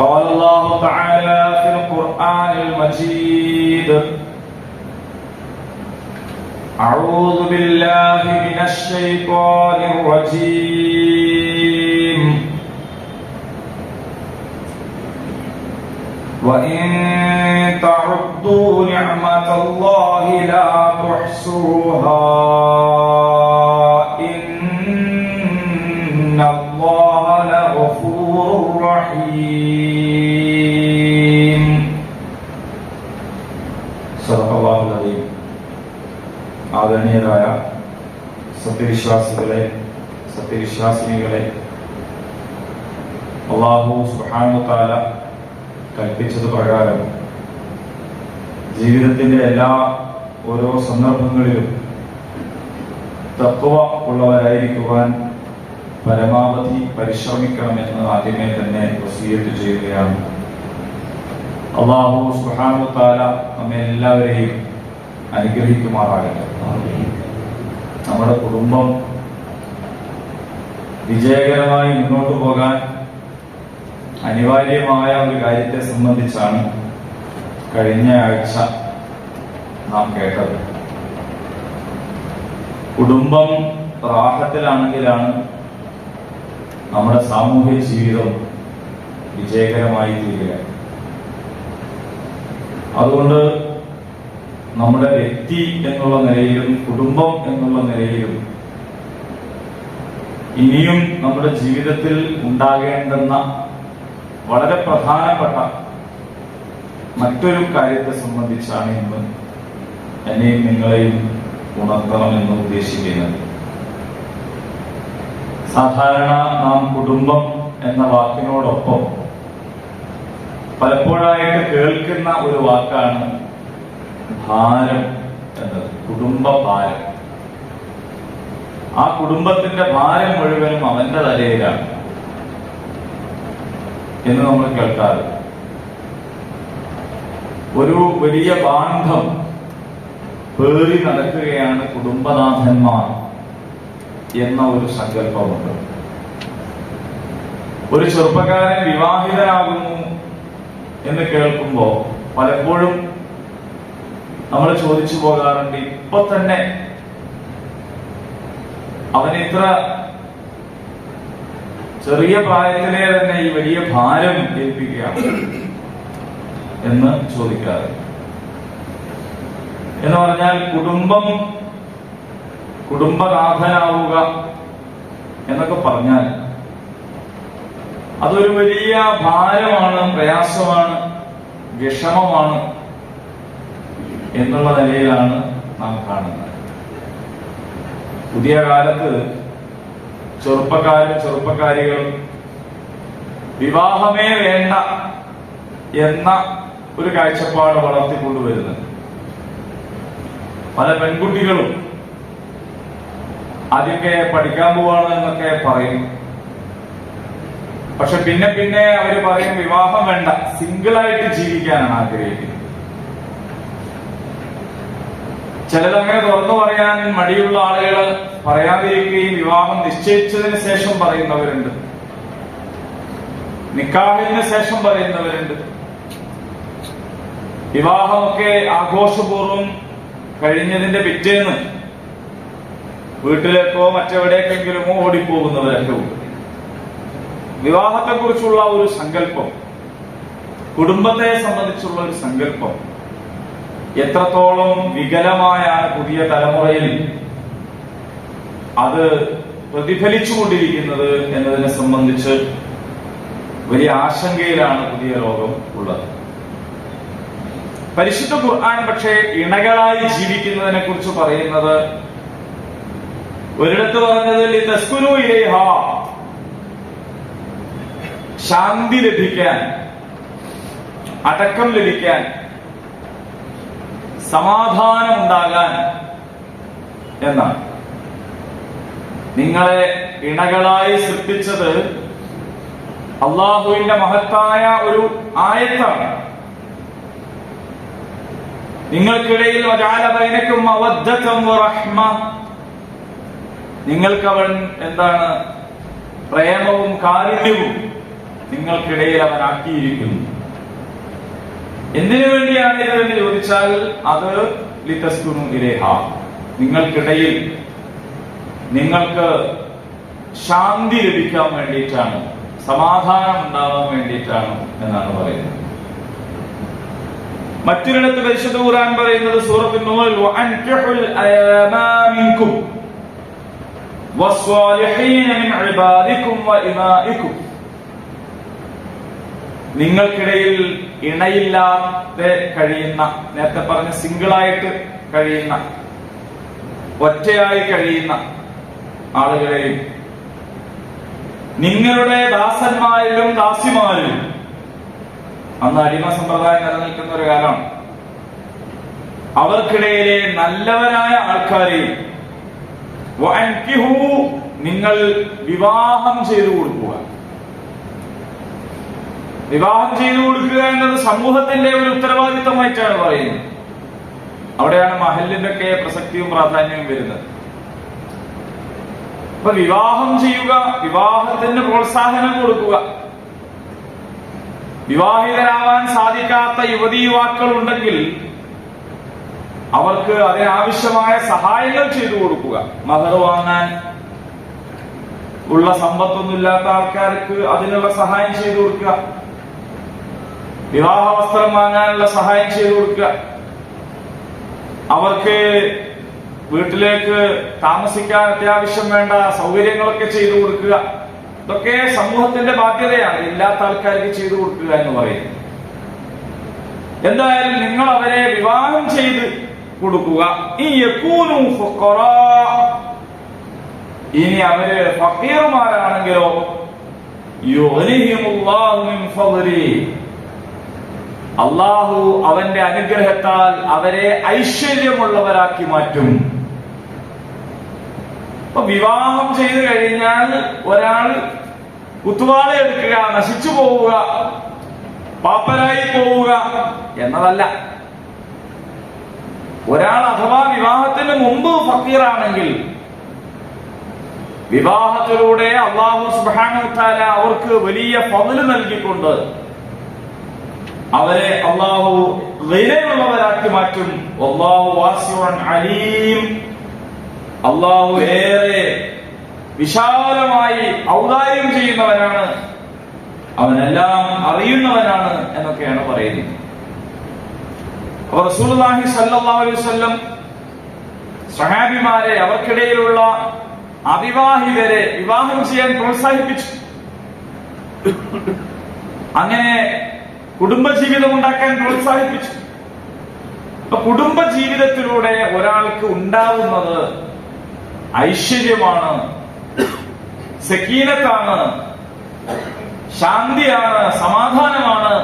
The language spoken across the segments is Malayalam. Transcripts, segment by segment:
قال الله تعالى في القرآن المجيد. أعوذ بالله من الشيطان الرجيم. وإن تعدوا نعمة الله لا تحصوها. സത്യവിശ്വാസികളെ സത്യവിശ്വാസിനികളെ അള്ളാഹു സുബ്ഹാനഹു താല കൽപ്പിച്ചത് പ്രകാരം ജീവിതത്തിന്റെ എല്ലാ ഓരോ സന്ദർഭങ്ങളിലും തത്വ ഉള്ളവരായിരിക്കുവാൻ പരമാവധി പരിശ്രമിക്കണമെന്ന് ആദ്യമേ തന്നെ വസീയത്ത് ചെയ്യുകയാണ്. അള്ളാഹു സുബ്ഹാനഹു താല നമ്മെ എല്ലാവരെയും അനുഗ്രഹിക്കുമാറാകട്ടെ. നമ്മുടെ കുടുംബം വിജയകരമായി മുന്നോട്ട് പോകാൻ അനിവാര്യമായ ഒരു കാര്യത്തെ സംബന്ധിച്ചാണ് കഴിഞ്ഞ ആഴ്ച നാം കേട്ടത്. കുടുംബം റാഹത്തിലാണെങ്കിലാണ് നമ്മുടെ സാമൂഹ്യ ജീവിതം വിജയകരമായി തീരുക. അതുകൊണ്ട് നമ്മുടെ വ്യക്തി എന്നുള്ള നിലയിലും കുടുംബം എന്നുള്ള നിലയിലും ഇനിയും നമ്മുടെ ജീവിതത്തിൽ ഉണ്ടാകേണ്ടുന്ന വളരെ പ്രധാനപ്പെട്ട മറ്റൊരു കാര്യത്തെ സംബന്ധിച്ചാണ് ഇന്ന് എന്നെയും നിങ്ങളെയും ഉണർത്തണമെന്ന് ഉദ്ദേശിക്കുന്നത്. സാധാരണ നാം കുടുംബം എന്ന വാക്കിനോടൊപ്പം പലപ്പോഴായിട്ട് കേൾക്കുന്ന ഒരു വാക്കാണ് ഭാരം എന്നത് കുടുംബ ഭാരം. ആ കുടുംബത്തിന്റെ ഭാരം മുഴുവനും അവന്റെ തലയിലാണ് എന്ന് നമ്മൾ കേൾക്കാറ്. ഒരു വലിയ ബാന്ധം പേറി നടക്കുകയാണ് കുടുംബനാഥന്മാർ എന്ന ഒരു സങ്കല്പമുണ്ട്. ഒരു ചെറുപ്പക്കാരൻ വിവാഹിതനാകുന്നു എന്ന് കേൾക്കുമ്പോ പലപ്പോഴും നമ്മൾ ചോദിച്ചു പോകാറുണ്ട് ഇപ്പൊ തന്നെ അവൻ ഇത്ര ചെറിയ പ്രായത്തിലെ തന്നെ ഈ വലിയ ഭാരം ഏൽപ്പിക്കുകയാണ് എന്ന് ചോദിക്കാറ്. എന്ന് പറഞ്ഞാൽ കുടുംബം കുടുംബനാഥനാവുക എന്നൊക്കെ പറഞ്ഞാൽ അതൊരു വലിയ ഭാരമാണ് പ്രയാസമാണ് വിഷമമാണ്. എന്നുള്ള നിലയിലാണ് നാം കാണുന്നത്. പുതിയ കാലത്ത് ചെറുപ്പക്കാരും ചെറുപ്പക്കാരികളും വിവാഹമേ വേണ്ട എന്ന ഒരു കാഴ്ചപ്പാട് വളർത്തിക്കൊണ്ടുവരുന്നത് പല പെൺകുട്ടികളും ആദ്യമൊക്കെ പഠിക്കാൻ പോവാണ് എന്നൊക്കെ പറയും. പക്ഷെ പിന്നെ പിന്നെ അവർ പറയും വിവാഹം വേണ്ട സിംഗിളായിട്ട് ജീവിക്കാനാണ് ആഗ്രഹിക്കുന്നത്. ചിലതങ്ങനെ തുറന്നു പറയാൻ മടിയുള്ള ആളുകൾ പറയാതിരിക്കുകയും വിവാഹം നിശ്ചയിച്ചതിന് ശേഷം പറയുന്നവരുണ്ട്. നിക്കാഹിന് ശേഷം പറയുന്നവരുണ്ട്. വിവാഹമൊക്കെ ആഘോഷപൂർവം കഴിഞ്ഞതിന്റെ പിറ്റേന്ന് വീട്ടിലേക്കോ മറ്റെവിടേക്കെങ്കിലുമോ ഓടിപ്പോകുന്നവരൊക്കെ ഉണ്ട് വിവാഹത്തെക്കുറിച്ചുള്ള ഒരു സങ്കല്പം കുടുംബത്തെ സംബന്ധിച്ചുള്ള ഒരു സങ്കല്പം എത്രത്തോളം വികലമായ പുതിയ തലമുറയിൽ അത് പ്രതിഫലിച്ചുകൊണ്ടിരിക്കുന്നത് എന്നതിനെ സംബന്ധിച്ച് വലിയ ആശങ്കയിലാണ് പുതിയ ലോകം ഉള്ളത്. പരിശുദ്ധ ഖുർആൻ പക്ഷേ ഇണകളായി ജീവിക്കുന്നതിനെ കുറിച്ച് പറയുന്നത് ഒരിടത്ത് പറഞ്ഞത് ശാന്തി ലഭിക്കാൻ അടക്കം ലഭിക്കാൻ സമാധാനം ഉണ്ടാകാൻ എന്നാണ് നിങ്ങളെ ഇണകളായി സൃഷ്ടിച്ചത് അള്ളാഹുവിന്റെ മഹത്തായ ഒരു ആയത്താണ്. നിങ്ങൾക്കിടയിൽ വജാലബൈനക്കും അവദ്ധം റഹ്മ. നിങ്ങൾക്കവൻ എന്താണ് പ്രേമവും കാരുണ്യവും നിങ്ങൾക്കിടയിൽ അവൻ ആക്കിയിരിക്കുന്നു എന്തിനു വേണ്ടിയാണ് ഇത് എന്ന് ചോദിച്ചാൽ അത് ലിതസ്കുനു ഇലേഹ നിങ്ങൾക്കിടയിൽ നിങ്ങൾക്ക് ശാന്തി ലഭിക്കാൻ വേണ്ടിയിട്ടാണ് സമാധാനം ഉണ്ടാവാൻ വേണ്ടിയിട്ടാണ് എന്നാണ് പറയുന്നത്. മറ്റൊരിടത്ത് പരിശുദ്ധ ഖുർആൻ പറയുന്നത് സൂറത്തുൽ അയാമാ മിൻ വഇമാഇക്കും. നിങ്ങൾക്കിടയിൽ ഇണയില്ലാതെ കഴിയുന്ന നേരത്തെ പറഞ്ഞ സിംഗിളായിട്ട് കഴിയുന്ന ഒറ്റയായി കഴിയുന്ന ആളുകളെയും നിങ്ങളുടെ ദാസന്മാരിലും ദാസിമാരിലും അന്ന് അടിമ സമ്പ്രദായം നിലനിൽക്കുന്ന ഒരു കാലമാണ്. അവർക്കിടയിലെ നല്ലവരായ ആൾക്കാരെയും നിങ്ങൾ വിവാഹം ചെയ്തു കൊടുക്കുക. വിവാഹം ചെയ്തു കൊടുക്കുക എന്നത് സമൂഹത്തിന്റെ ഒരു ഉത്തരവാദിത്തമായിട്ടാണ് പറയുന്നത്. അവിടെയാണ് മഹലിന്റെ ഒക്കെ പ്രസക്തിയും പ്രാധാന്യവും വരുന്നത്. അപ്പൊ വിവാഹം ചെയ്യുക വിവാഹത്തിന് പ്രോത്സാഹനം കൊടുക്കുക. വിവാഹിതരാവാൻ സാധിക്കാത്ത യുവതി യുവാക്കൾ ഉണ്ടെങ്കിൽ അവർക്ക് അതിനാവശ്യമായ സഹായങ്ങൾ ചെയ്തു കൊടുക്കുക. മഹർ വാങ്ങാൻ ഉള്ള സമ്പത്തൊന്നുമില്ലാത്ത ആൾക്കാർക്ക് അതിനുള്ള സഹായം ചെയ്തു കൊടുക്കുക. വിവാഹ വസ്ത്രം വാങ്ങാനുള്ള സഹായം ചെയ്തു കൊടുക്കുക. അവർക്ക് വീട്ടിലേക്ക് താമസിക്കാൻ അത്യാവശ്യം വേണ്ട സൗകര്യങ്ങളൊക്കെ ചെയ്തു കൊടുക്കുക. ഇതൊക്കെ സമൂഹത്തിന്റെ ബാധ്യതയാണ്. ഇല്ലാത്ത ആൾക്കാർക്ക് ചെയ്തു കൊടുക്കുക എന്ന് പറയുന്നത്. എന്തായാലും നിങ്ങൾ അവരെ വിവാഹം ചെയ്ത് കൊടുക്കുക. ഈ. ഇനി അവർ ഫക്കീർമാരാണെങ്കിലോ ഫദ്ലി. അള്ളാഹു അവന്റെ അനുഗ്രഹത്താൽ അവരെ ഐശ്വര്യമുള്ളവരാക്കി മാറ്റും. അപ്പൊ വിവാഹം ചെയ്തു കഴിഞ്ഞാൽ ഒരാൾ കുത്തുവാള എടുക്കുക നശിച്ചു പോവുക പാപ്പരായി പോവുക എന്നതല്ല. ഒരാൾ അഥവാ വിവാഹത്തിന് മുമ്പ് ഫക്കീറാണെങ്കിൽ വിവാഹത്തിലൂടെ അള്ളാഹു സുബാനുത്താല അവർക്ക് വലിയ ഫതിൽ നൽകിക്കൊണ്ട് അവരെ അള്ളാഹു വിലയുള്ളവരാക്കി മാറ്റും. അള്ളാഹു അലീം. ഏറെ വിശാലമായി ഔദാര്യം ചെയ്യുന്നവനാണ് അവനെല്ലാം അറിയുന്നവനാണ് എന്നൊക്കെയാണ് പറയുന്നത്. അപ്പൊ റസൂലുള്ളാഹി സല്ലല്ലാഹു അലൈഹി വസല്ലം സഹാബിമാരെ അവർക്കിടയിലുള്ള അവിവാഹിതരെ വിവാഹം ചെയ്യാൻ പ്രോത്സാഹിപ്പിച്ചു. അങ്ങനെ കുടുംബജീവിതം ഉണ്ടാക്കാൻ പ്രോത്സാഹിപ്പിച്ചു. അപ്പൊ കുടുംബ ജീവിതത്തിലൂടെ ഒരാൾക്ക് ഉണ്ടാവുന്നത് ഐശ്വര്യമാണ് സക്കീനത്താണ് ശാന്തിയാണ് സമാധാനമാണ്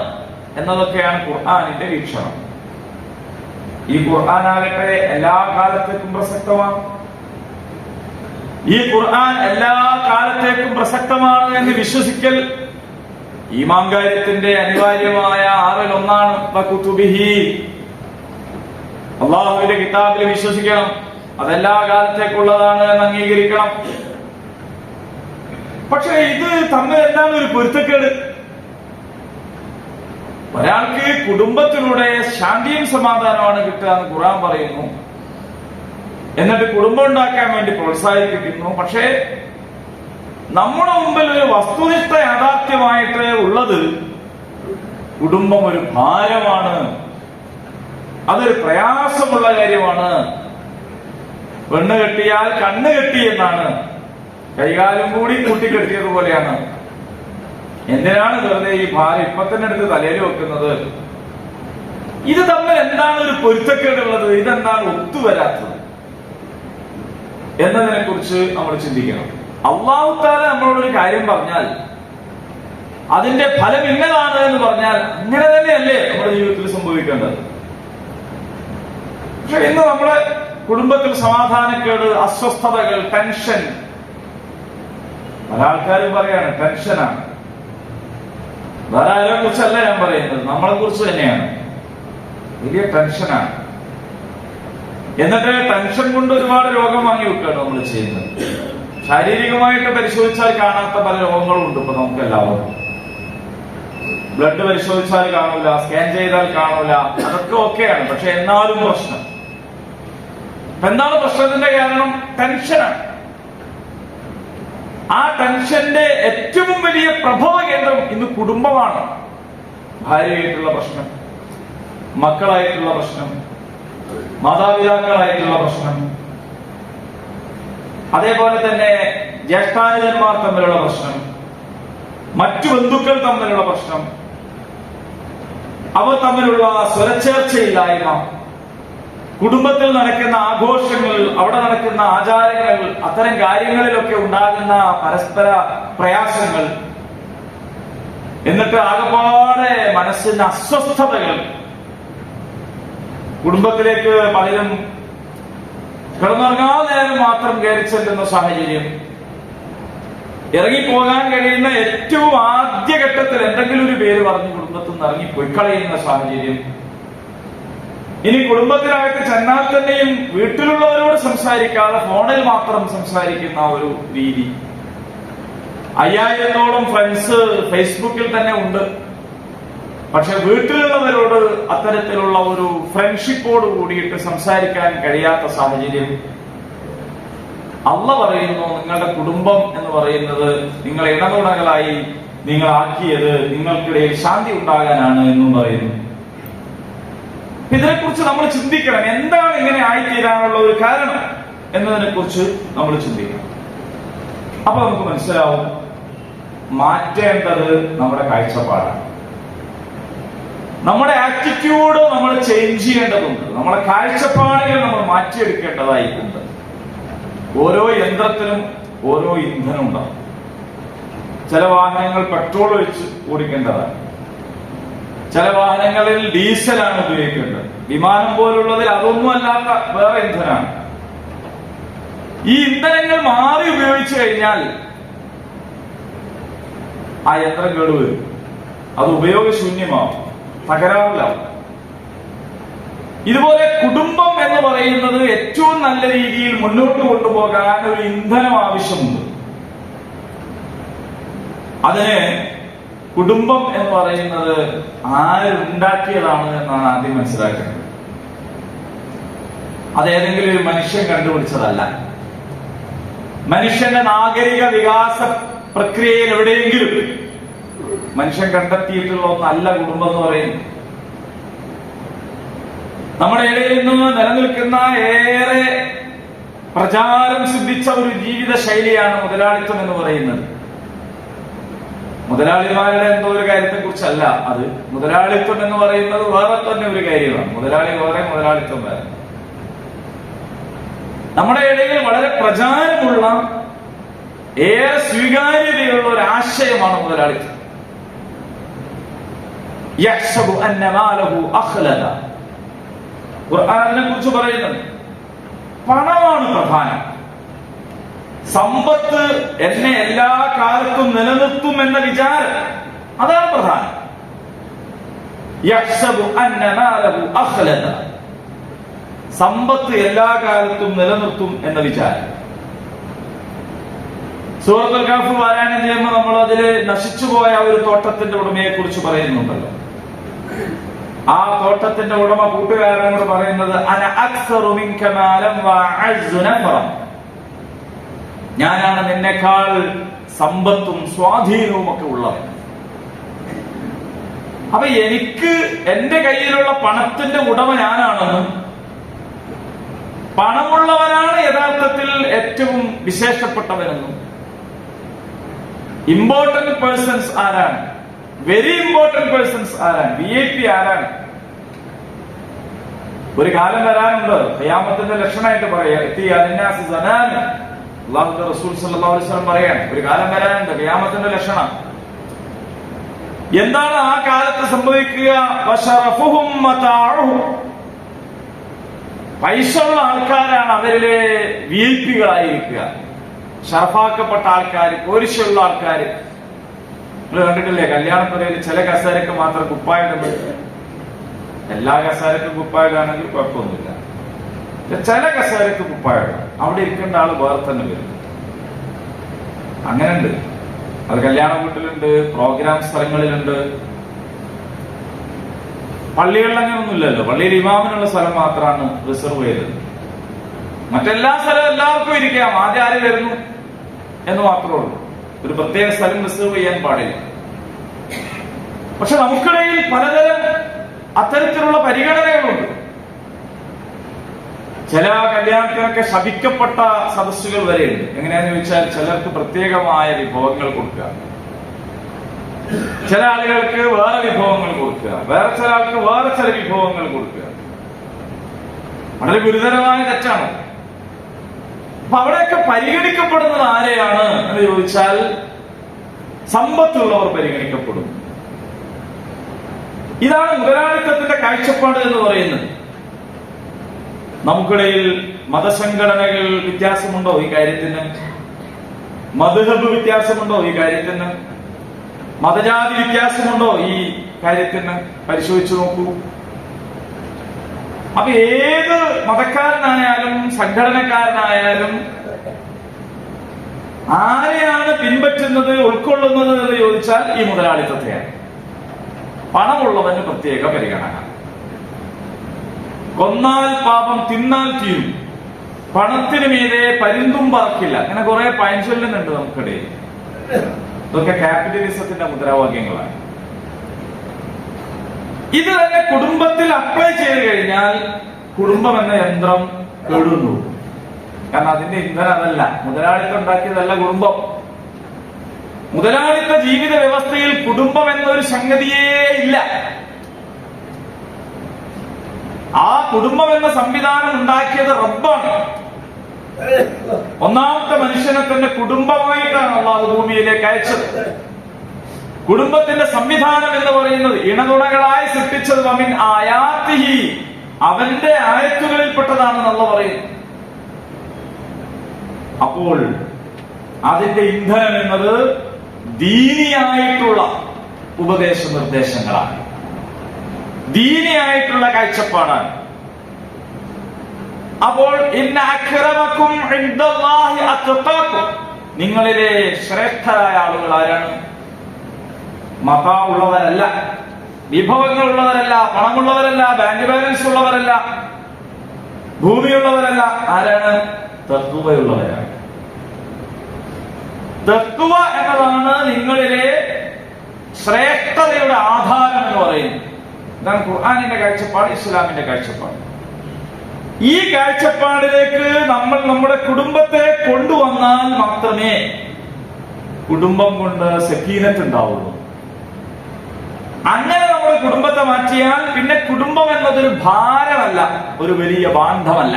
എന്നതൊക്കെയാണ് ഖുർആാനിന്റെ വീക്ഷണം. ഈ ഖുർആാനാകട്ടെ എല്ലാ കാലത്തേക്കും പ്രസക്തമാണ്. ഈ ഖുർആൻ എല്ലാ കാലത്തേക്കും പ്രസക്തമാണ് എന്ന് വിശ്വസിക്കൽ ഈമാൻ കാര്യത്തിന്റെ അനിവാര്യമായ ആറിൽ ഒന്നാണ്. അള്ളാഹുവിന്റെ കിതാബിൽ വിശ്വസിക്കണം. അതെല്ലാ കാലത്തേക്കുള്ളതാണ് എന്ന് അംഗീകരിക്കണം. പക്ഷെ ഇത് തമ്മിൽ എന്താണ് ഒരു പൊരുത്തക്കേട്? ഒരാൾക്ക് കുടുംബത്തിലൂടെ ശാന്തിയും സമാധാനമാണ് കിട്ടുക എന്ന് ഖുറാൻ പറയുന്നു. എന്നിട്ട് കുടുംബം ഉണ്ടാക്കാൻ വേണ്ടി പ്രോത്സാഹിപ്പിക്കുന്നു. പക്ഷേ നമ്മുടെ മുമ്പിൽ ഒരു വസ്തുനിഷ്ഠ യാഥാർത്ഥ്യമായിട്ട് ഉള്ളത് കുടുംബം ഒരു ഭാരമാണ്. അതൊരു പ്രയാസമുള്ള കാര്യമാണ്. പെണ്ണ് കെട്ടിയാൽ കണ്ണ് കെട്ടി എന്നാണ്. കൈകാലം കൂടി കൂട്ടിക്കെട്ടിയത് പോലെയാണ്. എന്തിനാണ് വെറുതെ ഈ ഭാരം ഇപ്പൊ തന്നെ എടുത്ത് തലയിൽ വെക്കുന്നത്? ഇത് തമ്മിൽ എന്താണ് ഒരു പൊരുത്തക്കേടുള്ളത്? ഇതെന്താണ് ഒത്തുവരാത്തത്? എന്നതിനെ കുറിച്ച് നമ്മൾ ചിന്തിക്കണം. അള്ളാഹുത്താല നമ്മളോടൊരു കാര്യം പറഞ്ഞാൽ അതിന്റെ ഫലം ഇന്നതാണ് എന്ന് പറഞ്ഞാൽ ഇങ്ങനെ തന്നെയല്ലേ നമ്മുടെ ജീവിതത്തിൽ സംഭവിക്കേണ്ടത്. പക്ഷെ ഇന്ന് നമ്മുടെ കുടുംബത്തിൽ സമാധാനക്കേട് അസ്വസ്ഥതകൾ ടെൻഷൻ. പല ആൾക്കാരും പറയാണ് ടെൻഷനാണ്. വേറെ ആരെ കുറിച്ചല്ല ഞാൻ പറയുന്നത് നമ്മളെ കുറിച്ച് തന്നെയാണ്. വലിയ ടെൻഷനാണ്. എന്നിട്ട് ടെൻഷൻ കൊണ്ട് ഒരുപാട് രോഗം വാങ്ങി വെക്കുകയാണ് നമ്മൾ ചെയ്യുന്നത്. ശാരീരികമായിട്ട് പരിശോധിച്ചാൽ കാണാത്ത പല രോഗങ്ങളും ഉണ്ട് ഇപ്പൊ നമുക്ക് എല്ലാവർക്കും ബ്ലഡ് പരിശോധിച്ചാൽ കാണൂല സ്കാൻ ചെയ്താൽ കാണൂല അതൊക്കെ ഓക്കെയാണ് പക്ഷെ എന്നാലും പ്രശ്നം. എന്താണ് പ്രശ്നത്തിന്റെ കാരണം? ടെൻഷനാണ്. ആ ടെൻഷന്റെ ഏറ്റവും വലിയ പ്രഭവ കേന്ദ്രം ഇന്ന് കുടുംബമാണ്. ഭാര്യയായിട്ടുള്ള പ്രശ്നം മക്കളായിട്ടുള്ള പ്രശ്നം മാതാപിതാക്കളായിട്ടുള്ള പ്രശ്നം അതേപോലെ തന്നെ ജ്യേഷ്ഠാനുജന്മാർ തമ്മിലുള്ള പ്രശ്നം മറ്റു ബന്ധുക്കൾ തമ്മിലുള്ള പ്രശ്നം അവർ തമ്മിലുള്ള സ്വരച്ചേർച്ചയില്ലായ്മ കുടുംബത്തിൽ നടക്കുന്ന ആഘോഷങ്ങൾ അവിടെ നടക്കുന്ന ആചാരങ്ങൾ അത്തരം കാര്യങ്ങളിലൊക്കെ ഉണ്ടാകുന്ന പരസ്പര പ്രയാസങ്ങൾ എന്നിട്ട് ആകപ്പാടെ മനസ്സിന് അസ്വസ്ഥതകൾ. കുടുംബത്തിലേക്ക് പലരും കിടന്നുറങ്ങാൻ മാത്രം കയറി ചെല്ലുന്ന സാഹചര്യം. ഇറങ്ങിപ്പോകാൻ കഴിയുന്ന ഏറ്റവും ആദ്യഘട്ടത്തിൽ എന്തെങ്കിലും ഒരു പേര് പറഞ്ഞ് കുടുംബത്തിൽ നിന്ന് ഇറങ്ങിപ്പോയി കളയുന്ന സാഹചര്യം. ഇനി കുടുംബത്തിനകത്ത് ചെന്നാൽ തന്നെയും വീട്ടിലുള്ളവരോട് സംസാരിക്കാതെ ഫോണിൽ മാത്രം സംസാരിക്കുന്ന ഒരു രീതി. അയ്യായിരത്തോളം ഫ്രണ്ട്സ് ഫേസ്ബുക്കിൽ തന്നെ ഉണ്ട്. പക്ഷെ വീട്ടിലുള്ളവരോട് അത്തരത്തിലുള്ള ഒരു ഫ്രണ്ട്ഷിപ്പോട് കൂടിയിട്ട് സംസാരിക്കാൻ കഴിയാത്ത സാഹചര്യം അല്ല പറയുന്നു നിങ്ങളുടെ കുടുംബം എന്ന് പറയുന്നത് നിങ്ങൾ ഇടനോടകളായി നിങ്ങൾ ആക്കിയത് നിങ്ങൾക്കിടയിൽ ശാന്തി ഉണ്ടാകാനാണ് എന്നും പറയുന്നു. ഇതിനെക്കുറിച്ച് നമ്മൾ ചിന്തിക്കണം എന്താണ് ഇങ്ങനെ ആയിത്തീരാനുള്ള ഒരു കാരണം എന്നതിനെ കുറിച്ച് നമ്മൾ ചിന്തിക്കണം. അപ്പൊ നമുക്ക് മനസ്സിലാവും മാറ്റേണ്ടത് നമ്മുടെ കാഴ്ചപ്പാടാണ്. നമ്മുടെ ആറ്റിറ്റ്യൂഡ് നമ്മൾ ചേഞ്ച് ചെയ്യേണ്ടതുണ്ട്. നമ്മുടെ കാഴ്ചപ്പാടുകൾ നമ്മൾ മാറ്റിയെടുക്കേണ്ടതായിട്ടുണ്ട്. ഓരോ യന്ത്രത്തിനും ഓരോ ഇന്ധനം ഉണ്ടാവും. ചില വാഹനങ്ങൾ പെട്രോൾ ഒഴിച്ച് ഓടിക്കേണ്ടതാണ്. ചില വാഹനങ്ങളിൽ ഡീസലാണ് ഉപയോഗിക്കേണ്ടത്. വിമാനം പോലുള്ളതിൽ അതൊന്നും അല്ലാത്ത വേറെ ഇന്ധനമാണ്. ഈ ഇന്ധനങ്ങൾ മാറി ഉപയോഗിച്ചു കഴിഞ്ഞാൽ ആ യന്ത്രം കേടുവരും. അത് ഉപയോഗശൂന്യമാവും. തകരാറിലാവും. ഇതുപോലെ കുടുംബം എന്ന് പറയുന്നത് ഏറ്റവും നല്ല രീതിയിൽ മുന്നോട്ട് കൊണ്ടുപോകാൻ ഒരു ഇന്ധനം ആവശ്യമുണ്ട്. അതിന് കുടുംബം എന്ന് പറയുന്നത് ആരുണ്ടാക്കിയതാണ് എന്നാണ് ആദ്യം മനസ്സിലാക്കുന്നത് അതേതെങ്കിലും ഒരു മനുഷ്യൻ കണ്ടുപിടിച്ചതല്ല. മനുഷ്യന്റെ നാഗരിക വികാസ പ്രക്രിയയിൽ എവിടെയെങ്കിലും മനുഷ്യൻ കണ്ടെത്തിയിട്ടുള്ള ഒന്നല്ല കുടുംബം എന്ന് പറയുന്നത് നമ്മുടെ ഇടയിൽ നിന്ന് നിലനിൽക്കുന്ന ഏറെ പ്രചാരം സിദ്ധിച്ച ഒരു ജീവിത ശൈലിയാണ് മുതലാളിത്തം എന്ന് പറയുന്നത്. മുതലാളിമാരുടെ എന്തോ ഒരു കാര്യത്തെ കുറിച്ചല്ല അത്. മുതലാളിത്തം എന്ന് പറയുന്നത് വേറെ തന്നെ ഒരു കാര്യമാണ്. മുതലാളി വേറെ മുതലാളിത്തം വേറെ. നമ്മുടെ ഇടയിൽ വളരെ പ്രചാരമുള്ള ഏറെ സ്വീകാര്യതയുള്ള ഒരു ആശയമാണ് മുതലാളിത്തം. ഖുർആനിനെ കുറിച്ച് പറയുന്നത്. പണമാണ് പ്രധാനം. സമ്പത്ത് എന്നെ എല്ലാ കാലത്തും നിലനിർത്തും എന്ന വിചാരം അതാണ് പ്രധാനം. സമ്പത്ത് എല്ലാ കാലത്തും നിലനിർത്തും എന്ന വിചാരം. സൂറത്തുൽ കാഫ് പാരായണം ചെയ്യുമ്പോൾ നമ്മൾ അതിൽ നശിച്ചുപോയ ഒരു തോട്ടത്തിന്റെ ഉടമയെ കുറിച്ച് പറയുന്നുണ്ടല്ലോ. ആ തോട്ടത്തിന്റെ ഉടമ കൂട്ടുകാരനോട് പറയുന്നത്. ഞാനാണ് നിന്നെക്കാൾ സമ്പത്തും സ്വാധീനവും ഒക്കെ ഉള്ളത് അപ്പൊ എനിക്ക് എന്റെ കയ്യിലുള്ള പണത്തിന്റെ ഉടമ ഞാനാണെന്നും പണമുള്ളവനാണ് യഥാർത്ഥത്തിൽ ഏറ്റവും വിശേഷപ്പെട്ടവനെന്നും ഇമ്പോർട്ടന്റ് പേഴ്സൺസ് ആരാണ് വെരി ഇമ്പോർട്ടന്റ് പേഴ്സൺസ് ആരാണ്? വി ഐ പി ആരാണ്? ഒരു കാലം വരാനുണ്ട്. ഹയാമത്തിന്റെ ലക്ഷണമായിട്ട് പറയാം. പറയാണ് ഒരു കാലം വരാനുണ്ട്. ഖിയാമത്തിന്റെ ലക്ഷണം. എന്താണ് ആ കാലത്ത് സംഭവിക്കുക. പൈസ ഉള്ള ആൾക്കാരാണ് അവരിലെ വി ഐ പികളായിരിക്കുക ഷറഫാക്കപ്പെട്ട ആൾക്കാർ പോരിശുള്ള ആൾക്കാർ നിങ്ങൾ കണ്ടിട്ടില്ലേ? കല്യാണപ്പുരയിൽ ചില കസേരക്ക് മാത്രം കുപ്പായമുണ്ട് എല്ലാ കസേരക്കും കുപ്പായിടാണെങ്കിൽ കുഴപ്പമൊന്നുമില്ല. ചില കസേരക്ക് കുപ്പായിടാം അവിടെ ഇരിക്കേണ്ട ആൾ വേറെ തന്നെ വരും. അങ്ങനെയുണ്ട്. അത് കല്യാണ വീട്ടിലുണ്ട് പ്രോഗ്രാം സ്ഥലങ്ങളിലുണ്ട്. പള്ളികളിൽ അങ്ങനെയൊന്നുമില്ലല്ലോ. പള്ളിയിൽ ഇമാമിനുള്ള സ്ഥലം മാത്രമാണ് റിസർവ് ചെയ്തത്. മറ്റെല്ലാ സ്ഥലവും എല്ലാവർക്കും ഇരിക്കാം. ആദ്യം ആര് വരുന്നു എന്ന് മാത്രമേ ഉള്ളൂ. ഒരു പ്രത്യേക സ്ഥലം റിസർവ് ചെയ്യാൻ പാടില്ല. പക്ഷെ നമുക്കിടയിൽ പലതരം അത്തരത്തിലുള്ള പരിഗണനകളുണ്ട്. ചില കല്യാണത്തിനൊക്കെ ശപിക്കപ്പെട്ട സദസ്സുകൾ വരെയുണ്ട്. എങ്ങനെയാന്ന് ചോദിച്ചാൽ ചിലർക്ക് പ്രത്യേകമായ വിഭവങ്ങൾ കൊടുക്കുക. ചില ആളുകൾക്ക് വേറെ വിഭവങ്ങൾ കൊടുക്കുക. വേറെ ചില ആൾക്ക് വേറെ ചില വിഭവങ്ങൾ കൊടുക്കുക. വളരെ ഗുരുതരമായ തെറ്റാണ്. അപ്പൊ അവിടെയൊക്കെ പരിഗണിക്കപ്പെടുന്നത് ആരെയാണ് എന്ന് ചോദിച്ചാൽ സമ്പത്തുള്ളവർ പരിഗണിക്കപ്പെടും ഇതാണ് മുതലാളിത്തത്തിന്റെ കാഴ്ചപ്പാട് എന്ന് പറയുന്നത്. നമുക്കിടയിൽ മതസംഘടനകൾ വ്യത്യാസമുണ്ടോ ഈ കാര്യത്തിന്? മധുഹബ് വ്യത്യാസമുണ്ടോ ഈ കാര്യത്തിന്? മതജാതി വ്യത്യാസമുണ്ടോ ഈ കാര്യത്തിന്? പരിശോധിച്ചു നോക്കൂ. അപ്പൊ ഏത് മതക്കാരനായാലും സംഘടനക്കാരനായാലും ആരെയാണ് പിൻപറ്റുന്നത് ഉൾക്കൊള്ളുന്നത് എന്ന് ചോദിച്ചാൽ ഈ മുതലാളിത്തത്തെയാണ്. പണമുള്ളവന് പ്രത്യേക പരിഗണന. കൊന്നാൽ പാപം തിന്നാൽ തീരും. പണത്തിന് മീതെ പരിന്തും പറക്കില്ല. അങ്ങനെ കുറെ പഴഞ്ചൊല്ലുന്നുണ്ട് നമുക്കിടയിൽ. ഇതൊക്കെ ക്യാപിറ്റലിസത്തിന്റെ മുദ്രാവാക്യങ്ങളാണ്. ഇത് തന്നെ കുടുംബത്തിൽ അപ്ലൈ ചെയ്ത് കഴിഞ്ഞാൽ കുടുംബം എന്ന യന്ത്രം കേടുന്നു കാരണം അതിന്റെ ഇന്ധനം അതല്ല. മുതലാളിത്തം ഉണ്ടാക്കിയതല്ല കുടുംബം. മുതലാളിത്ത ജീവിത വ്യവസ്ഥയിൽ കുടുംബം എന്നൊരു സംഗതിയേ ഇല്ല. ആ കുടുംബം എന്ന സംവിധാനം ഉണ്ടാക്കിയത് റബ്ബാണ്. ഒന്നാമത്തെ മനുഷ്യനെ തന്നെ കുടുംബമായിട്ടാണ് അള്ളാഹു ഭൂമിയിലേക്ക് അയച്ചത്. കുടുംബത്തിന്റെ സംവിധാനം എന്ന് പറയുന്നത് ഇണതുണകളായി സൃഷ്ടിച്ചത് വമിൻ ആയാത്തിഹി. അവന്റെ ആയത്തുകളിൽപ്പെട്ടതാണെന്നുള്ള പറയുന്നത്. അപ്പോൾ അതിന്റെ ഇന്ധനം എന്നത് ദീനിയായിട്ടുള്ള ഉപദേശ നിർദ്ദേശങ്ങളാണ് ദീനിയായിട്ടുള്ള കാഴ്ചപ്പാടാണ്. അപ്പോൾ ഇന്ന നിങ്ങളിലെ ശ്രേഷ്ഠരായ ആളുകൾ ആരാണ്? മത ഉള്ളവരല്ല വിഭവങ്ങൾ ഉള്ളവരല്ല പണമുള്ളവരല്ല ബാങ്ക് ബാലൻസ് ഉള്ളവരല്ല ഭൂമിയുള്ളവരല്ല. ആരാണ്? തത്വയുള്ളവരാണ്. തത്വ എന്നതാണ് നിങ്ങളിലെ ശ്രേഷ്ഠതയുടെ ആധാരം എന്ന് പറയുന്നത്. ഇതാണ് ഖുർആാനിന്റെ കാഴ്ചപ്പാട് ഇസ്ലാമിന്റെ കാഴ്ചപ്പാട്. ഈ കാഴ്ചപ്പാടിലേക്ക് നമ്മൾ നമ്മുടെ കുടുംബത്തെ കൊണ്ടുവന്നാൽ മാത്രമേ കുടുംബം കൊണ്ട് സക്കീനത്ത് ഉണ്ടാവുള്ളൂ. അങ്ങനെ നമ്മൾ കുടുംബത്തെ മാറ്റിയാൽ പിന്നെ കുടുംബം എന്നതൊരു ഭാരമല്ല ഒരു വലിയ ബാന്ധമല്ല.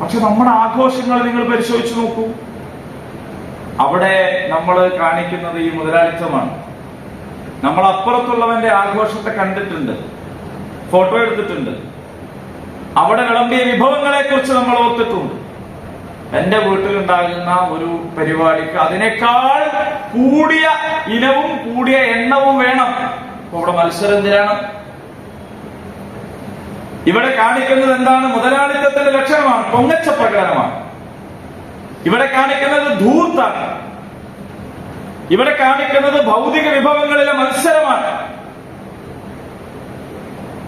പക്ഷെ നമ്മുടെ ആഘോഷങ്ങൾ നിങ്ങൾ പരിശോധിച്ചു നോക്കൂ. അവിടെ നമ്മൾ കാണിക്കുന്നത് ഈ മുതലാളിത്തമാണ്. നമ്മൾ അപ്പുറത്തുള്ളവന്റെ ആഘോഷത്തെ കണ്ടിട്ടുണ്ട് ഫോട്ടോ എടുത്തിട്ടുണ്ട്. അവിടെ വിളമ്പിയ വിഭവങ്ങളെ കുറിച്ച് നമ്മൾ ഓർത്തിട്ടുണ്ട്. എന്റെ വീട്ടിലുണ്ടാകുന്ന ഒരു പരിപാടിക്ക് അതിനേക്കാൾ കൂടിയ ഇനവും കൂടിയ എണ്ണവും വേണം. ഇവിടെ മത്സരം എന്തിനാണ്? ഇവിടെ കാണിക്കുന്നത് എന്താണ്? മുതലാളിത്തത്തിന്റെ ലക്ഷണമാണ് പൊങ്ങച്ച പ്രകടനമാണ് ഇവിടെ കാണിക്കുന്നത് ധൂർത്താണ് ഇവിടെ കാണിക്കുന്നത് ഭൗതിക വിഭവങ്ങളിലെ മത്സരമാണ്.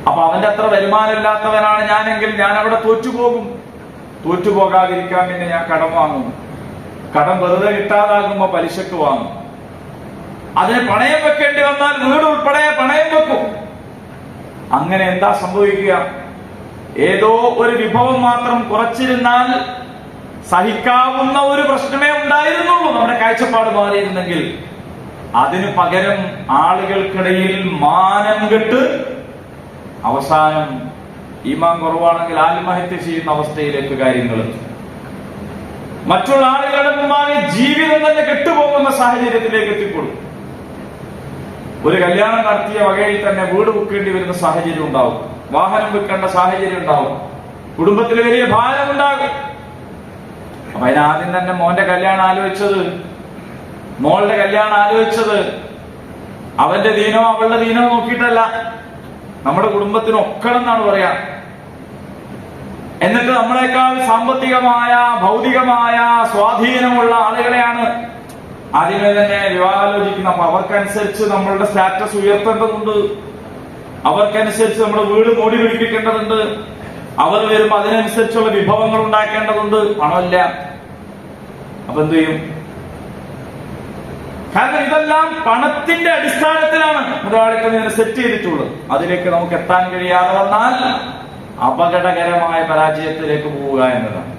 അപ്പൊ അവന്റെ അത്ര വരുമാനമില്ലാത്തവനാണ് ഞാനെങ്കിൽ ഞാൻ അവിടെ തോറ്റുപോകും. തോറ്റുപോകാതിരിക്കാൻ പിന്നെ ഞാൻ കടം വാങ്ങും കടം വെറുതെ കിട്ടാതാകുമ്പോ പലിശക്ക് വാങ്ങും. അതിന് പണയം വെക്കേണ്ടി വന്നാൽ വീട് ഉൾപ്പെടെ പണയം വെക്കും. അങ്ങനെ എന്താ സംഭവിക്കുക? ഏതോ ഒരു വിഭവം മാത്രം കുറച്ചിരുന്നാൽ സഹിക്കാവുന്ന ഒരു പ്രശ്നമേ ഉണ്ടായിരുന്നുള്ളൂ. നമ്മുടെ കാഴ്ചപ്പാട് മാറിയിരുന്നെങ്കിൽ. അതിനു പകരം ആളുകൾക്കിടയിൽ മാനം കെട്ട് അവസാനം ഈമാൻ കുറവാണെങ്കിൽ ആത്മഹത്യ ചെയ്യുന്ന അവസ്ഥയിലേക്ക് കാര്യങ്ങൾ. മറ്റുള്ള ആളുകളുടെ മുമ്പാകെ ജീവിതം തന്നെ കെട്ടുപോകുന്ന സാഹചര്യത്തിലേക്ക് എത്തിക്കൊള്ളും ഒരു കല്യാണം നടത്തിയ വകയിൽ തന്നെ വീട് വെക്കേണ്ടി വരുന്ന സാഹചര്യം ഉണ്ടാവും. വാഹനം വെക്കേണ്ട സാഹചര്യം ഉണ്ടാവും. കുടുംബത്തിൽ വലിയ ഭാരം ഉണ്ടാകും. അപ്പൊ അതിനാദ്യം തന്നെ മോന്റെ കല്യാണം ആലോചിച്ചത് മോളുടെ കല്യാണം ആലോചിച്ചത്. അവന്റെ ദീനോ അവളുടെ ദീനോ നോക്കിയിട്ടല്ല. നമ്മുടെ കുടുംബത്തിനൊക്കെ എന്നാണ് പറയാ. എന്നിട്ട് നമ്മളെക്കാൾ സാമ്പത്തികമായ ഭൗതികമായ സ്വാധീനമുള്ള ആളുകളെയാണ്. ആദ്യമേ തന്നെ വിവാഹാലോചിക്കുന്ന അപ്പൊ അവർക്കനുസരിച്ച് നമ്മളുടെ സ്റ്റാറ്റസ് ഉയർത്തേണ്ടതുണ്ട്. അവർക്കനുസരിച്ച് നമ്മുടെ വീട് മോടി പിടിപ്പിക്കേണ്ടതുണ്ട്. അവർ വരുമ്പോ അതിനനുസരിച്ചുള്ള വിഭവങ്ങൾ ഉണ്ടാക്കേണ്ടതുണ്ട്. പണമല്ല. അപ്പൊ എന്ത് ചെയ്യും? കാരണം ഇതെല്ലാം പണത്തിന്റെ അടിസ്ഥാനത്തിലാണ്. മുതലാളിത്തം സെറ്റ് ചെയ്തിട്ടുള്ളത്. അതിലേക്ക് നമുക്ക് എത്താൻ കഴിയാതെ വന്നാൽ അപകടകരമായ പരാജയത്തിലേക്ക് പോവുക എന്നതാണ്.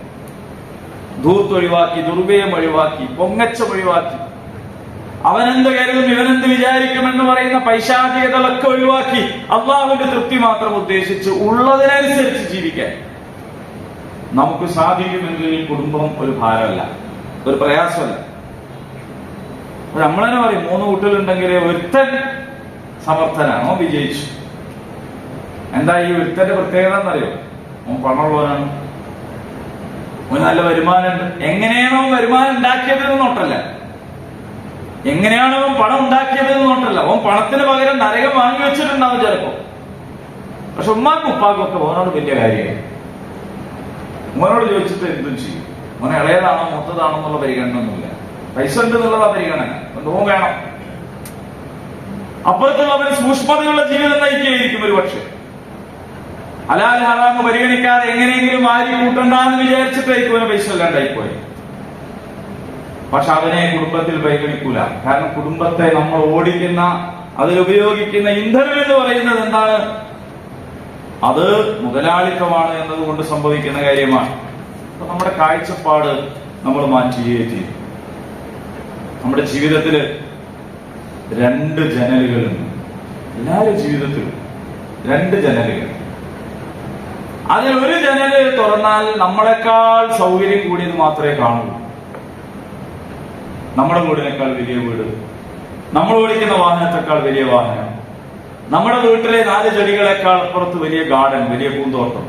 ധൂത്ത് ഒഴിവാക്കി ദുർവ്യയം ഒഴിവാക്കി പൊങ്ങച്ചം ഒഴിവാക്കി. അവനെന്ത് കരുതും ഇവനെന്ത് വിചാരിക്കുമെന്ന് പറയുന്ന പൈശാചികതകളൊക്കെ ഒഴിവാക്കി അള്ളാഹുവിന്റെ തൃപ്തി മാത്രം ഉദ്ദേശിച്ച് ഉള്ളതിനനുസരിച്ച് ജീവിക്കാൻ. നമുക്ക് സാധിക്കുമെങ്കിൽ ഈ കുടുംബം ഒരു ഭാരമല്ല ഒരു പ്രയാസമല്ല. നമ്മളെന്നെ പറയും മൂന്ന് കുട്ടികളുണ്ടെങ്കിൽ ഒരുത്തൻ സമർത്ഥനാണോ വിജയിച്ചു. എന്താ ഈ ഒരുത്തന്റെ പ്രത്യേകത എന്നറിയോ? അവൻ പണമുള്ളവനാണ് ഓൻ നല്ല വരുമാനമുണ്ട്. എങ്ങനെയാണോ വരുമാനം ഉണ്ടാക്കിയത് എന്ന് നോട്ടല്ല എങ്ങനെയാണോ അവൻ പണം ഉണ്ടാക്കിയത് എന്ന് നോട്ടല്ല ഓൻ പണത്തിന് പകരം നരകം വാങ്ങി വെച്ചിട്ടുണ്ടാവും ചിലപ്പോ. പക്ഷെ ഉമ്മാക്കും ഉപ്പാക്കും ഒക്കെ ഓനോട് വലിയ കാര്യമായി മോനോട് ചോദിച്ചിട്ട് എന്തും ചെയ്യും. മോനെ ഇളയതാണോ മൊത്തതാണോ എന്നുള്ള പരിഗണന ഒന്നുമില്ല പൈസ ഉണ്ട് എന്നുള്ളതാ പരിഗണന. എന്തോ വേണം. അപ്പുറത്തുള്ളവന് സൂക്ഷ്മതയുള്ള ജീവിതം നയിക്കുകയായിരിക്കും ഒരു പക്ഷെ ഹലാൽ ഹറാമ് പരിഗണിക്കാതെ എങ്ങനെയെങ്കിലും ആരി കൂട്ടണ്ടെന്ന് വിചാരിച്ചിട്ടായിരിക്കും അവന് പൈസ ഇല്ലാണ്ടായിപ്പോയി. പക്ഷെ അവനെ കുടുംബത്തിൽ പരിഗണിക്കൂല. കാരണം കുടുംബത്തെ നമ്മൾ ഓടിക്കുന്ന അതിലുപയോഗിക്കുന്ന ഇന്ധനം എന്ന് പറയുന്നത് എന്താണ്? അത് മുതലാളിത്തമാണ് എന്നതുകൊണ്ട് സംഭവിക്കുന്ന കാര്യമാണ്. അപ്പൊ നമ്മുടെ കാഴ്ചപ്പാട് നമ്മൾ മാറ്റുകയേ ചെയ്യും. നമ്മുടെ ജീവിതത്തിൽ രണ്ട് ജനലുകളുണ്ട് എല്ലാവരുടെ ജീവിതത്തിലും രണ്ട് ജനലുകൾ അതിൽ ഒരു ജനൽ തുറന്നാൽ നമ്മളെക്കാൾ സൗകര്യം കൂടിയത് മാത്രമേ കാണൂ നമ്മുടെ വീടിനേക്കാൾ വലിയ വീട് നമ്മൾ ഓടിക്കുന്ന വാഹനത്തെക്കാൾ വലിയ വാഹനം നമ്മുടെ വീട്ടിലെ നാല് ചെടികളെക്കാൾ അപ്പുറത്ത് വലിയ ഗാർഡൻ വലിയ പൂന്തോട്ടം.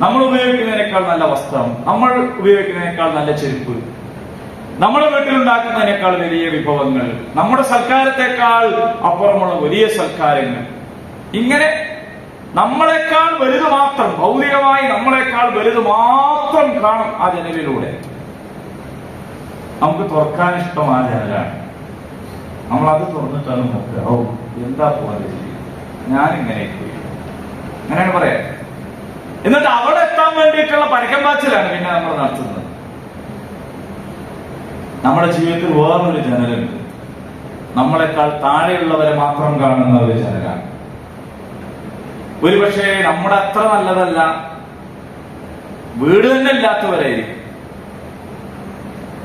നമ്മൾ ഉപയോഗിക്കുന്നതിനേക്കാൾ നല്ല വസ്ത്രം നമ്മൾ ഉപയോഗിക്കുന്നതിനേക്കാൾ നല്ല ചെരുപ്പ് നമ്മുടെ വീട്ടിലുണ്ടാക്കുന്നതിനേക്കാൾ വലിയ വിഭവങ്ങൾ നമ്മുടെ സൽക്കാരത്തെക്കാൾ അപ്പുറമുള്ള വലിയ സൽക്കാരങ്ങൾ ഇങ്ങനെ നമ്മളെക്കാൾ വലുത് മാത്രം ഭൗതികമായി നമ്മളെക്കാൾ വലുത് മാത്രം കാണും ആ ജനലിലൂടെ. നമുക്ക് തുറക്കാൻ ഇഷ്ടം ആ ജനലാണ്. നമ്മൾ അത് തുറന്നിട്ടാണ് നോക്കുക. ഓ എന്താ പോലെ ഞാനിങ്ങനെ അങ്ങനെയാണ് പറയാ. എന്നിട്ട് അവിടെ എത്താൻ വേണ്ടിയിട്ടുള്ള പരക്കം പാച്ചിലാണ് പിന്നെ നമ്മൾ നടത്തുന്നത്. നമ്മുടെ ജീവിതത്തിൽ വേറൊരു ജനലുണ്ട്. നമ്മളെക്കാൾ താഴെയുള്ളവരെ മാത്രം കാണുന്ന ഒരു ജനലാണ്. ഒരുപക്ഷെ നമ്മുടെ അത്ര നല്ലതല്ല. വീട് തന്നെ ഇല്ലാത്തവരായിരിക്കും.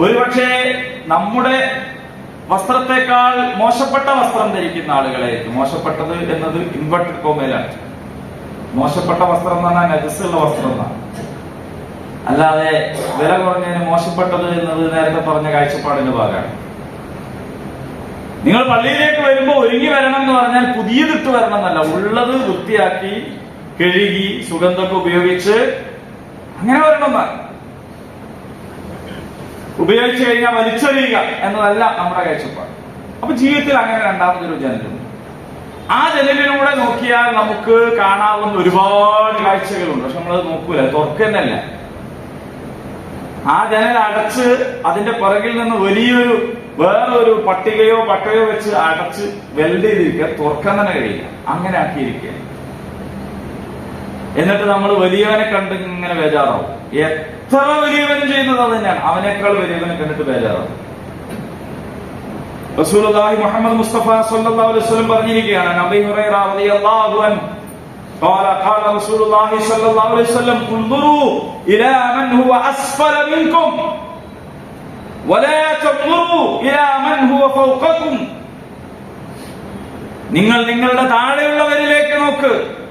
ഒരുപക്ഷെ നമ്മുടെ വസ്ത്രത്തെക്കാൾ മോശപ്പെട്ട വസ്ത്രം ധരിക്കുന്ന ആളുകളായിരിക്കും. മോശപ്പെട്ടത് എന്നത് ഇൻവെർട്ടഡ് കോമയിലാണ് മോശപ്പെട്ട വസ്ത്രം എന്ന് പറഞ്ഞാൽ നജസ്സുള്ള വസ്ത്രം എന്നാണ്. അല്ലാതെ വില കുറഞ്ഞതിന് മോശപ്പെട്ടത് എന്നത് നേരത്തെ പറഞ്ഞ കാഴ്ചപ്പാടിന്റെ ഭാഗമാണ്. നിങ്ങൾ പള്ളിയിലേക്ക് വരുമ്പോൾ ഒരുങ്ങി വരണം എന്ന് പറഞ്ഞാൽ പുതിയതിട്ട് വരണം എന്നല്ല ഉള്ളത് വൃത്തിയാക്കി കഴുകി സുഗന്ധമൊക്കെ ഉപയോഗിച്ച് അങ്ങനെ വരണം ഉപയോഗിച്ചു കഴിഞ്ഞാൽ വലിച്ചെറിയുക എന്നതല്ല നമ്മുടെ കാഴ്ചപ്പാട്. അപ്പൊ ജീവിതത്തിൽ അങ്ങനെ രണ്ടാമതൊരു ജനലുണ്ട് ആ ജനലിലൂടെ നോക്കിയാൽ നമുക്ക് കാണാവുന്ന ഒരുപാട് കാഴ്ചകളുണ്ട്. പക്ഷെ നമ്മളത് നോക്കൂല തുറക്കുന്നല്ല ആ ജനൽ അടച്ച് അതിന്റെ പുറകിൽ നിന്ന് വലിയൊരു വേറൊരു പട്ടികയോ പട്ടയോ വെച്ച് അടച്ച് വെൽഡ് ചെയ്തിരിക്കുക തുറക്കാൻ തന്നെ കഴിയില്ല അങ്ങനെ ആക്കിയിരിക്കുക എന്നിട്ട് നമ്മൾ വലിയവനെ കണ്ട് ഇങ്ങനെ ബേജാറാവും എത്ര വലിയവൻ ചെയ്യുന്നത് അത് തന്നെയാണ് അവനേക്കാൾ വലിയവനെ കണ്ടിട്ട് ബേജാറാവും റസൂലുള്ളാഹി മുഹമ്മദ് മുസ്തഫ സല്ലല്ലാഹു അലൈഹി വസല്ലം പറഞ്ഞിരിക്കുകയാണ് നബി ഹുറൈറ റളിയല്ലാഹു അൻഹു قال قال رسول الله صلى الله عليه وسلم انظروا إلى من هو أسفل منكم നിങ്ങൾ നിങ്ങളുടെ താഴെയുള്ളവരിലേക്ക് നോക്ക്.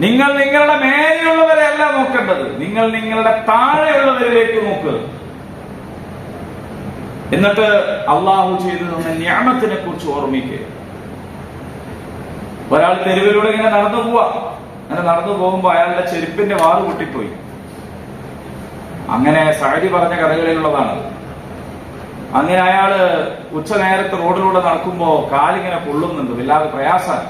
നിങ്ങൾ നിങ്ങളുടെ മേലെയുള്ളവരെ അല്ല നോക്കേണ്ടത്. നിങ്ങൾ നിങ്ങളുടെ താഴെയുള്ളവരിലേക്ക് നോക്ക്. എന്നിട്ട് അള്ളാഹു ചെയ്തു തന്ന ന്യാമത്തിനെ കുറിച്ച് ഓർമ്മിക്കുക. ഒരാൾ തെരുവിലൂടെ ഇങ്ങനെ നടന്നു പോവാ. അങ്ങനെ നടന്നു പോകുമ്പോ അയാളുടെ ചെരുപ്പിന്റെ വാറ് പൊട്ടിപ്പോയി. അങ്ങനെ സഹജി പറഞ്ഞ കഥകളിലുള്ളതാണ്. അങ്ങനെ അയാൾ ഉച്ച നേരത്തെ റോഡിലൂടെ നടക്കുമ്പോ കാലിങ്ങനെ പൊള്ളുന്നുണ്ട്. വല്ലാതെ പ്രയാസമാണ്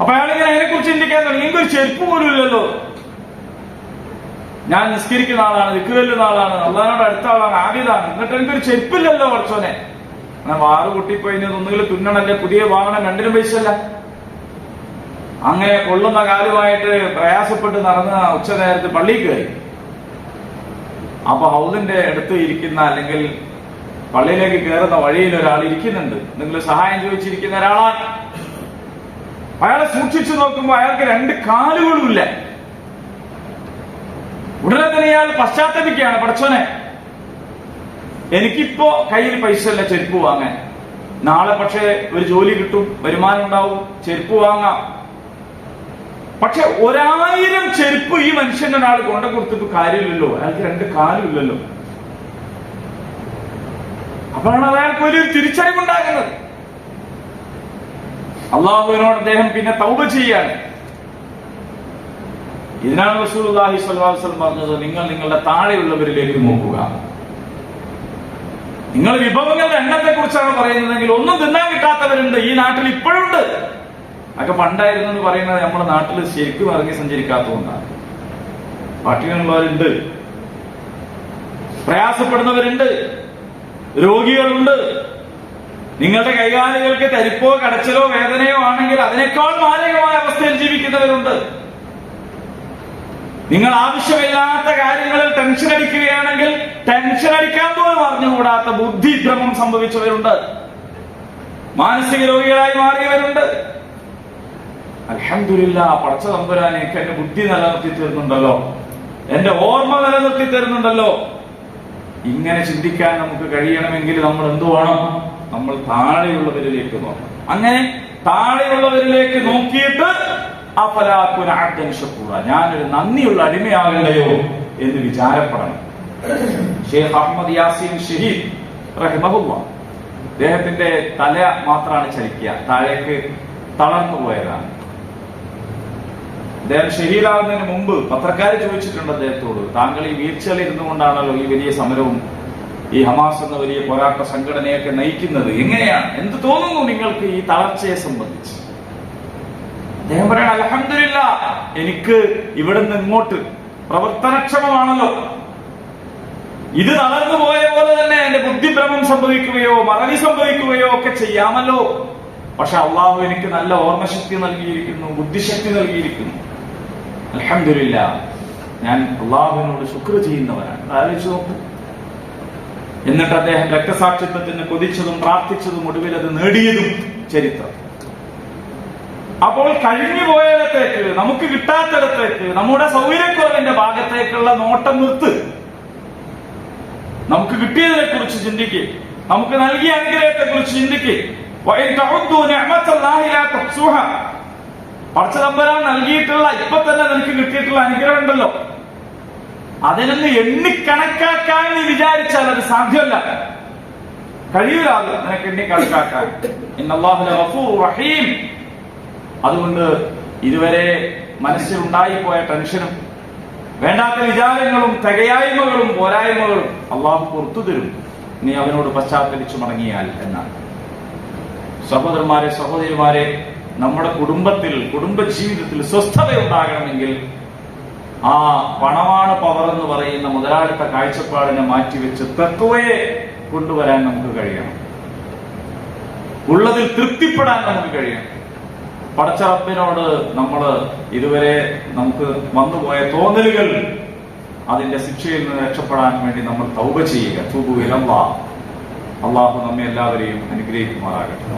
അപ്പൊ അയാളിങ്ങനെ അതിനെ കുറിച്ച് ചിന്തിക്കാൻ തുടങ്ങി. എനിക്കൊരു ചെരുപ്പ് പോലും ഇല്ലല്ലോ. ഞാൻ നിസ്കരിക്കുന്ന ആളാണ് ദിക്കുവല്ലുന്ന ആളാണ്. അള്ളഹാനോട് അടുത്ത ആളാണ്. ആദ്യതാണ് എന്നിട്ട് എനിക്കൊരു ചെരുപ്പില്ലല്ലോ കുറച്ചോനെ അങ്ങനെ വാറ് പൊട്ടിപ്പോയി. ഒന്നുകിൽ തുന്നണല്ലേ? പുതിയ വാങ്ങണം രണ്ടിനും പൈസല്ല അങ്ങനെ കൊള്ളുന്ന കാലുമായിട്ട് പ്രയാസപ്പെട്ട് നടന്ന ഉച്ച നേരത്ത് പള്ളിയിൽ കയറി. അപ്പൊ ഹൗസിന്റെ അടുത്ത് ഇരിക്കുന്ന അല്ലെങ്കിൽ പള്ളിയിലേക്ക് കയറുന്ന വഴിയിൽ ഒരാൾ ഇരിക്കുന്നുണ്ട്. നിങ്ങൾ സഹായം ചോദിച്ചിരിക്കുന്ന ഒരാളാണ്. അയാളെ സൂക്ഷിച്ചു നോക്കുമ്പോൾ അയാൾക്ക് രണ്ട് കാലുകളുമില്ല. ഉടനെ തന്നെ ഇയാൾ പശ്ചാത്തപിക്കുകയാണ് പഠിച്ചോനെ എനിക്കിപ്പോ കയ്യിൽ പൈസ ഇല്ല ചെരുപ്പ് വാങ്ങാൻ. നാളെ പക്ഷേ ഒരു ജോലി കിട്ടും വരുമാനം ഉണ്ടാവും ചെരുപ്പ് വാങ്ങാം. പക്ഷെ ഒരായിരം ചെരുപ്പ് ഈ മനുഷ്യന്റെ ഒരാൾ കൊണ്ട കൊടുത്തിട്ട് കാര്യമില്ലല്ലോ. അയാൾക്ക് രണ്ട് കാലും ഇല്ലല്ലോ അപ്പോഴാണ് അയാൾക്ക് വലിയൊരു തിരിച്ചറിവുണ്ടാകുന്നത്. അള്ളാഹുവിനോട് അദ്ദേഹം പിന്നെ തൗബ ചെയ്യാണ് ഇതിനാണ് റസൂലുള്ളാഹി സ്വല്ലല്ലാഹു പറഞ്ഞത് നിങ്ങൾ നിങ്ങളുടെ താഴെയുള്ളവരിലേക്ക് നോക്കുക. നിങ്ങൾ വിഭവങ്ങളുടെ എണ്ണത്തെ കുറിച്ചാണ് പറയുന്നതെങ്കിൽ ഒന്നും തിന്നാൻ കിട്ടാത്തവരുണ്ട്. ഈ നാട്ടിൽ ഇപ്പോഴുണ്ട് അതൊക്കെ പണ്ടായിരുന്നു എന്ന് പറയുന്നത് നമ്മുടെ നാട്ടിൽ ശരിക്കും ഇറങ്ങി സഞ്ചരിക്കാത്തതുകൊണ്ടാണ്. പട്ടിണിയുള്ളവരുണ്ട്. പ്രയാസപ്പെടുന്നവരുണ്ട്. രോഗികളുണ്ട്. നിങ്ങളുടെ കൈകാലുകൾക്ക് തരിപ്പോ കടച്ചിലോ വേദനയോ ആണെങ്കിൽ അതിനേക്കാൾ മാരകമായ അവസ്ഥയിൽ ജീവിക്കുന്നവരുണ്ട്. നിങ്ങൾ ആവശ്യമില്ലാത്ത കാര്യങ്ങളിൽ ടെൻഷൻ അടിക്കുകയാണെങ്കിൽ ടെൻഷൻ അടിക്കാൻ പോലും അറിഞ്ഞുകൂടാത്ത ബുദ്ധിഭ്രമം സംഭവിച്ചവരുണ്ട്. മാനസിക രോഗികളായി മാറിയവരുണ്ട്. അലഹമില്ല പടച്ച തമ്പുരാൻ എനിക്ക് എന്റെ ബുദ്ധി നിലനിർത്തി തരുന്നുണ്ടല്ലോ. എന്റെ ഓർമ്മ നിലനിർത്തി തരുന്നുണ്ടല്ലോ. ഇങ്ങനെ ചിന്തിക്കാൻ നമുക്ക് കഴിയണമെങ്കിൽ നമ്മൾ എന്തു വേണം? നമ്മൾ താഴെയുള്ളവരിലേക്ക് നോക്കണം. അങ്ങനെ താഴെയുള്ളവരിലേക്ക് നോക്കിയിട്ട് ഷക്കൂറ ഞാനൊരു നന്ദിയുള്ള അടിമയാകണ്ടയോ എന്ന് വിചാരപ്പെടണം. ഷെയ്ഖ് അഹമ്മദ് യാസീൻ ഷഹീദ് റഹ്മഹുവ അദ്ദേഹത്തിന്റെ തല മാത്രമാണ് ചലിക്കുക താഴേക്ക് തളർന്നു പോയതാണ്. അദ്ദേഹം ശരിയിലാകുന്നതിന് മുമ്പ് പത്രക്കാർ ചോദിച്ചിട്ടുണ്ട് അദ്ദേഹത്തോട്. താങ്കൾ ഈ വീഴ്ചയിൽ ഇരുന്നുകൊണ്ടാണല്ലോ ഈ വലിയ സമരവും ഈ ഹമാസ് എന്ന വലിയ പോരാട്ട സംഘടനയൊക്കെ നയിക്കുന്നത്. എങ്ങനെയാണ്? എന്ത് തോന്നുന്നു നിങ്ങൾക്ക് ഈ തളർച്ചയെ സംബന്ധിച്ച്? അദ്ദേഹം പറയണം അലഹമില്ല എനിക്ക് ഇവിടുന്ന് ഇങ്ങോട്ട് പ്രവർത്തനക്ഷമമാണല്ലോ. ഇത് തളർന്നു പോയ പോലെ തന്നെ എന്റെ ബുദ്ധിഭ്രമം സംഭവിക്കുകയോ മറവി സംഭവിക്കുകയോ ഒക്കെ ചെയ്യാമല്ലോ. പക്ഷെ അള്ളാഹു എനിക്ക് നല്ല ഓർമ്മശക്തി നൽകിയിരിക്കുന്നു ബുദ്ധിശക്തി നൽകിയിരിക്കുന്നു. അലഹമില്ല ഞാൻ അള്ളാഹുവിനോട് ശുക്ർ ചെയ്യുന്നവനാണ്. ആലോചിച്ചു നോക്കൂ. എന്നിട്ട് അദ്ദേഹം രക്തസാക്ഷിത്വത്തിന് കൊതിച്ചതും പ്രാർത്ഥിച്ചതും ഒടുവിൽ അത് നേടിയതും ചരിത്രം. അപ്പോൾ കഴിഞ്ഞു പോയതത്തേക്ക് നമുക്ക് കിട്ടാത്തിടത്തേക്ക് നമ്മുടെ സൗകര്യക്കുറവിന്റെ ഭാഗത്തേക്കുള്ള നോട്ടം നിർത്ത്. നമുക്ക് കിട്ടിയതിനെ കുറിച്ച് ചിന്തിക്ക്. നമുക്ക് നൽകിയ അനുഗ്രഹത്തെ കുറിച്ച് ചിന്തിക്ക് പടച്ചതമ്പരാൻ നൽകിയിട്ടുള്ള ഇപ്പൊ തന്നെ നിനക്ക് കിട്ടിയിട്ടുള്ള അനുഗ്രഹം ഉണ്ടല്ലോ. അതിനൊന്ന് എണ്ണിക്കണക്കാക്കാൻ നീ വിചാരിച്ചാൽ അത് സാധ്യമല്ല. കഴിയൂല നിനക്ക് എണ്ണിക്കണക്കാക്കാൻ റഹീം. അതുകൊണ്ട് ഇതുവരെ മനസ്സിലുണ്ടായിപ്പോയ ടെൻഷനും വേണ്ടാത്ത വിചാരങ്ങളും തികയായ്മകളും പോരായ്മകളും അള്ളാഹു പുറത്തു തരും. നീ അവനോട് പശ്ചാത്തലിച്ചു മടങ്ങിയാൽ എന്നാണ്. സഹോദരന്മാരെ സഹോദരിമാരെ നമ്മുടെ കുടുംബത്തിൽ കുടുംബ ജീവിതത്തിൽ സ്വസ്ഥത ഉണ്ടാകണമെങ്കിൽ ആ പണമാണ് പവർ എന്ന് പറയുന്ന മുതലാളിത്ത കാഴ്ചപ്പാടിനെ മാറ്റിവെച്ച് തത്വയെ കൊണ്ടുവരാൻ നമുക്ക് കഴിയണം. ഉള്ളതിൽ തൃപ്തിപ്പെടാൻ നമുക്ക് കഴിയണം. പടച്ചറപ്പിനോട് നമ്മൾ ഇതുവരെ നമുക്ക് വന്നുപോയ തോന്നലുകൾ അതിന്റെ ശിക്ഷയിൽ നിന്ന് രക്ഷപ്പെടാൻ വേണ്ടി നമ്മൾ തൗപ ചെയ്യുക. തൂബു അള്ളാഹു നമ്മെ എല്ലാവരെയും അനുഗ്രഹിക്കുമാറാകട്ടെ.